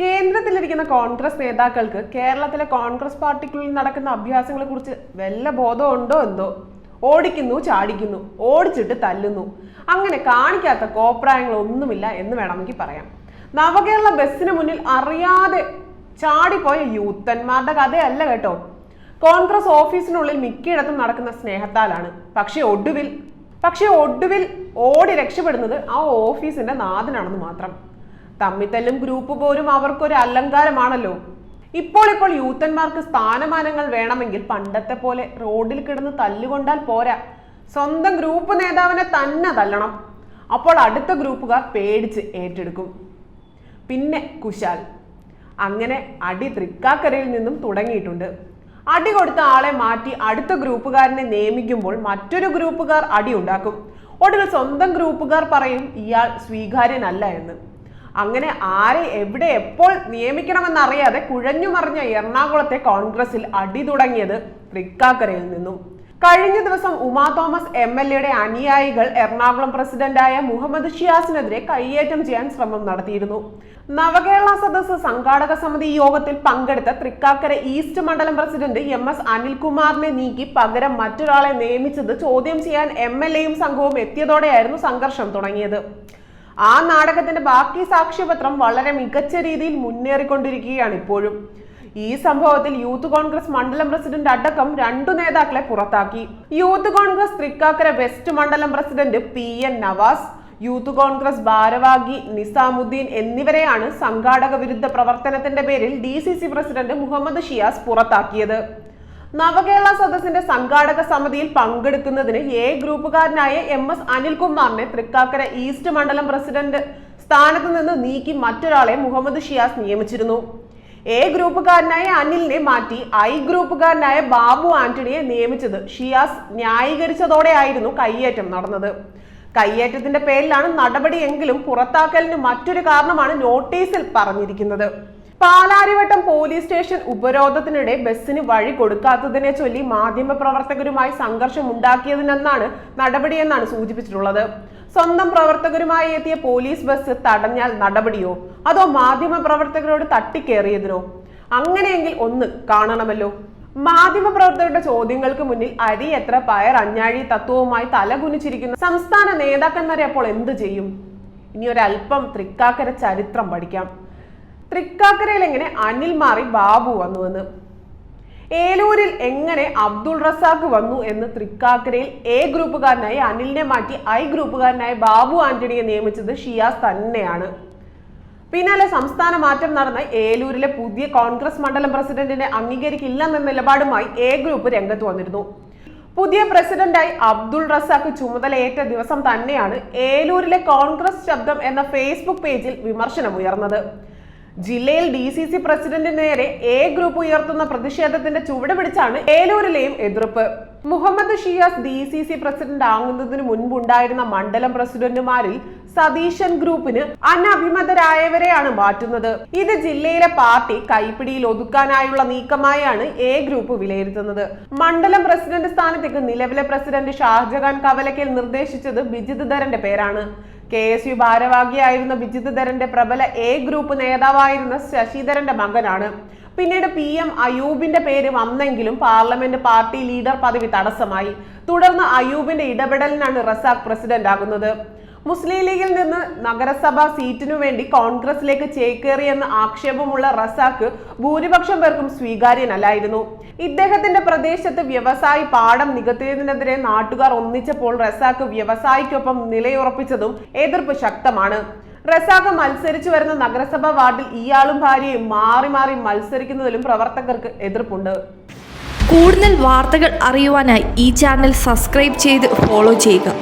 കേന്ദ്രത്തിലിരിക്കുന്ന കോൺഗ്രസ് നേതാക്കൾക്ക് കേരളത്തിലെ കോൺഗ്രസ് പാർട്ടിക്കുള്ളിൽ നടക്കുന്ന അഭ്യാസങ്ങളെ കുറിച്ച് വല്ല ബോധമുണ്ടോ എന്തോ? ഓടിക്കുന്നു ചാടിക്കുന്നു ഓടിച്ചിട്ട് തല്ലുന്നു. അങ്ങനെ കാണിക്കാത്ത കോപ്രായങ്ങളൊന്നുമില്ല എന്ന് വേണമെങ്കിൽ പറയാം. നവകേരള ബസ്സിന് മുന്നിൽ അറിയാതെ ചാടിപ്പോയ യൂത്തന്മാരുടെ കഥയല്ല കേട്ടോ. കോൺഗ്രസ് ഓഫീസിനുള്ളിൽ മിക്കയിടത്തും നടക്കുന്ന സ്നേഹത്താലാണ്. പക്ഷേ ഒടുവിൽ പക്ഷേ ഒടുവിൽ ഓടി രക്ഷപ്പെടുന്നത് ആ ഓഫീസിന്റെ നാഥനാണെന്ന് മാത്രം. തമ്മിത്തല്ലും ഗ്രൂപ്പ് പോരും അവർക്കൊരു അലങ്കാരമാണല്ലോ. ഇപ്പോൾ ഇപ്പോൾ യൂത്തന്മാർക്ക് സ്ഥാനമാനങ്ങൾ വേണമെങ്കിൽ പണ്ടത്തെ പോലെ റോഡിൽ കിടന്ന് തല്ലുകൊണ്ടാൽ പോരാ. സ്വന്തം ഗ്രൂപ്പ് നേതാവിനെ തന്നെ തല്ലണം. അപ്പോൾ അടുത്ത ഗ്രൂപ്പുകാർ പേടിച്ച് ഏറ്റെടുക്കും. പിന്നെ കുശാൽ. അങ്ങനെ അടി തൃക്കാക്കരയിൽ നിന്നും തുടങ്ങിയിട്ടുണ്ട്. അടി കൊടുത്ത ആളെ മാറ്റി അടുത്ത ഗ്രൂപ്പുകാരനെ നിയമിക്കുമ്പോൾ മറ്റൊരു ഗ്രൂപ്പുകാർ അടി ഉണ്ടാക്കും. ഒടുവിൽ സ്വന്തം ഗ്രൂപ്പുകാർ പറയും ഇയാൾ സ്വീകാര്യനല്ല എന്ന്. അങ്ങനെ ആരെ എവിടെ എപ്പോൾ നിയമിക്കണമെന്നറിയാതെ കുഴഞ്ഞു മറിഞ്ഞ എറണാകുളത്തെ കോൺഗ്രസിൽ അടി തുടങ്ങിയത് തൃക്കാക്കരയിൽ നിന്നും. കഴിഞ്ഞ ദിവസം ഉമാ തോമസ് എം എൽ എയുടെ അനുയായികൾ എറണാകുളം പ്രസിഡന്റായ മുഹമ്മദ് ഷിയാസിനെതിരെ കയ്യേറ്റം ചെയ്യാൻ ശ്രമം നടത്തിയിരുന്നു. നവകേരള സദസ് സംഘാടക സമിതി യോഗത്തിൽ പങ്കെടുത്ത തൃക്കാക്കര ഈസ്റ്റ് മണ്ഡലം പ്രസിഡന്റ് എം എസ് അനിൽകുമാറിനെ നീക്കി പകരം മറ്റൊരാളെ നിയമിച്ചത് ചോദ്യം ചെയ്യാൻ എം എൽ എയും സംഘവും എത്തിയതോടെയായിരുന്നു സംഘർഷം തുടങ്ങിയത്. ആ നാടകത്തിന്റെ ബാക്കി സാക്ഷ്യപത്രം വളരെ മികച്ച രീതിയിൽ മുന്നേറിക്കൊണ്ടിരിക്കുകയാണ് ഇപ്പോഴും. ഈ സംഭവത്തിൽ യൂത്ത് കോൺഗ്രസ് മണ്ഡലം പ്രസിഡന്റ് അടക്കം രണ്ടു നേതാക്കളെ പുറത്താക്കി. യൂത്ത് കോൺഗ്രസ് തൃക്കാക്കര വെസ്റ്റ് മണ്ഡലം president P N Navas youth Congress ഭാരവാഹി നിസാമുദ്ദീൻ എന്നിവരെയാണ് സംഘാടക വിരുദ്ധ പ്രവർത്തനത്തിന്റെ പേരിൽ D C C president Muhammad Shiyas പുറത്താക്കിയത്. നവകേരള സദസ്സിന്റെ സംഘാടക സമിതിയിൽ പങ്കെടുക്കുന്നതിന് എ ഗ്രൂപ്പുകാരനായ എം എസ് അനിൽകുമാറിനെ തൃക്കാക്കര ഈസ്റ്റ് മണ്ഡലം പ്രസിഡന്റ് സ്ഥാനത്ത് നിന്ന് നീക്കി മറ്റൊരാളെ മുഹമ്മദ് ഷിയാസ് നിയമിച്ചിരുന്നു. എ ഗ്രൂപ്പുകാരനായ അനിലിനെ മാറ്റി ഐ ഗ്രൂപ്പുകാരനായ ബാബു ആന്റണിയെ നിയമിച്ചത് ഷിയാസ് ന്യായീകരിച്ചതോടെയായിരുന്നു കയ്യേറ്റം നടന്നത്. കയ്യേറ്റത്തിന്റെ പേരിലാണ് നടപടിയെങ്കിലും പുറത്താക്കലിന് മറ്റൊരു കാരണമാണ് നോട്ടീസിൽ പറഞ്ഞിരിക്കുന്നത്. പാലാരിവട്ടം പോലീസ് സ്റ്റേഷൻ ഉപരോധത്തിനിടെ ബസ്സിന് വഴി കൊടുക്കാത്തതിനെ ചൊല്ലി മാധ്യമപ്രവർത്തകരുമായി സംഘർഷം ഉണ്ടാക്കിയതിനെന്നാണ് നടപടിയെന്നാണ് സൂചിപ്പിച്ചിട്ടുള്ളത്. സ്വന്തം പ്രവർത്തകരുമായി എത്തിയ പോലീസ് ബസ് തടഞ്ഞാൽ നടപടിയോ? അതോ മാധ്യമപ്രവർത്തകരോട് തട്ടിക്കേറിയതിനോ? അങ്ങനെയെങ്കിൽ ഒന്ന് കാണണമല്ലോ. മാധ്യമപ്രവർത്തകരുടെ ചോദ്യങ്ങൾക്ക് മുന്നിൽ അരി എത്ര പയർ അഞ്ഞാഴി തത്വവുമായി തലകുനിച്ചിരിക്കുന്ന. സംസ്ഥാന നേതാക്കന്മാരെ അപ്പോൾ എന്ത് ചെയ്യും? ഇനി ഒരല്പം തൃക്കാക്കര ചരിത്രം പഠിക്കാം. തൃക്കാക്കരയിൽ എങ്ങനെ അനിൽ മാറി ബാബു വന്നു എന്ന്? ഏലൂരിൽ എങ്ങനെ അബ്ദുൾ റസാഖ് വന്നു എന്ന് തൃക്കാക്കരയിൽ എ ഗ്രൂപ്പുകാരനായി അനിലിനെ മാറ്റി ഐ ഗ്രൂപ്പുകാരനായി ബാബു ആന്റണിയെ നിയമിച്ചത് ഷിയാസ് തന്നെയാണ്. പിന്നാലെ സംസ്ഥാന മാറ്റം നടന്ന ഏലൂരിലെ പുതിയ കോൺഗ്രസ് മണ്ഡലം പ്രസിഡന്റിനെ അംഗീകരിക്കില്ലെന്ന നിലപാടുമായി എ ഗ്രൂപ്പ് രംഗത്ത് വന്നിരുന്നു. പുതിയ പ്രസിഡന്റായി അബ്ദുൾ റസാഖ് ചുമതലയേറ്റ ദിവസം തന്നെയാണ് ഏലൂരിലെ കോൺഗ്രസ് ശബ്ദം എന്ന ഫേസ്ബുക്ക് പേജിൽ വിമർശനമുയർന്നത്. ജില്ലയിൽ ഡി സി സി പ്രസിഡന്റിന് നേരെ എ ഗ്രൂപ്പ് ഉയർത്തുന്ന പ്രതിഷേധത്തിന്റെ ചുവട് പിടിച്ചാണ് ഏലൂരിലെയും എതിർപ്പ്. Muhammad Shiyas D C C president ആകുന്നതിന് മുൻപുണ്ടായിരുന്ന മണ്ഡലം പ്രസിഡന്റുമാരിൽ സതീശൻ ഗ്രൂപ്പിന് അനഭിമതരായവരെയാണ് മാറ്റുന്നത്. ഇത് ജില്ലയിലെ പാർട്ടി കൈപ്പിടിയിൽ ഒതുക്കാനായുള്ള നീക്കമായാണ് എ ഗ്രൂപ്പ് വിലയിരുത്തുന്നത്. മണ്ഡലം പ്രസിഡന്റ് സ്ഥാനത്തേക്ക് നിലവിലെ പ്രസിഡന്റ് ഷാജഹാൻ കവലക്കൽ നിർദ്ദേശിച്ചത് ബിജിത് ധരന്റെ പേരാണ്. കെ എസ് യു ഭാരവാഹിയായിരുന്ന ബിജിത് ധരന്റെ പ്രബല എ ഗ്രൂപ്പ് നേതാവായിരുന്ന ശശിധരന്റെ മകനാണ്. പിന്നീട് പി എം അയൂബിന്റെ പേര് വന്നെങ്കിലും പാർലമെന്റ് പാർട്ടി ലീഡർ പദവി തടസ്സമായി. തുടർന്ന് അയൂബിന്റെ ഇടപെടലിനാണ് റസാഖ് പ്രസിഡന്റ് ആകുന്നത് മുസ്ലിം ലീഗിൽ നിന്ന് നഗരസഭാ സീറ്റിനു വേണ്ടി കോൺഗ്രസിലേക്ക് ചേക്കേറിയെന്ന ആക്ഷേപമുള്ള റസാഖ് ഭൂരിപക്ഷം പേർക്കും സ്വീകാര്യനല്ലായിരുന്നു. ഇദ്ദേഹത്തിന്റെ പ്രദേശത്ത് വ്യവസായി പാടം നികത്തിയതിനെതിരെ നാട്ടുകാർ ഒന്നിച്ചപ്പോൾ റസാഖ് വ്യവസായിക്കൊപ്പം നിലയുറപ്പിച്ചതും എതിർപ്പ് ശക്തമാണ്. റസാഖ് മത്സരിച്ചു വരുന്ന നഗരസഭാ വാർഡിൽ ഇയാളും ഭാര്യയും മാറി മാറി മത്സരിക്കുന്നതിലും പ്രവർത്തകർക്ക് എതിർപ്പുണ്ട്. കൂടുതൽ വാർത്തകൾ അറിയുവാനായി ഈ ചാനൽ സബ്സ്ക്രൈബ് ചെയ്ത് ഫോളോ ചെയ്യുക.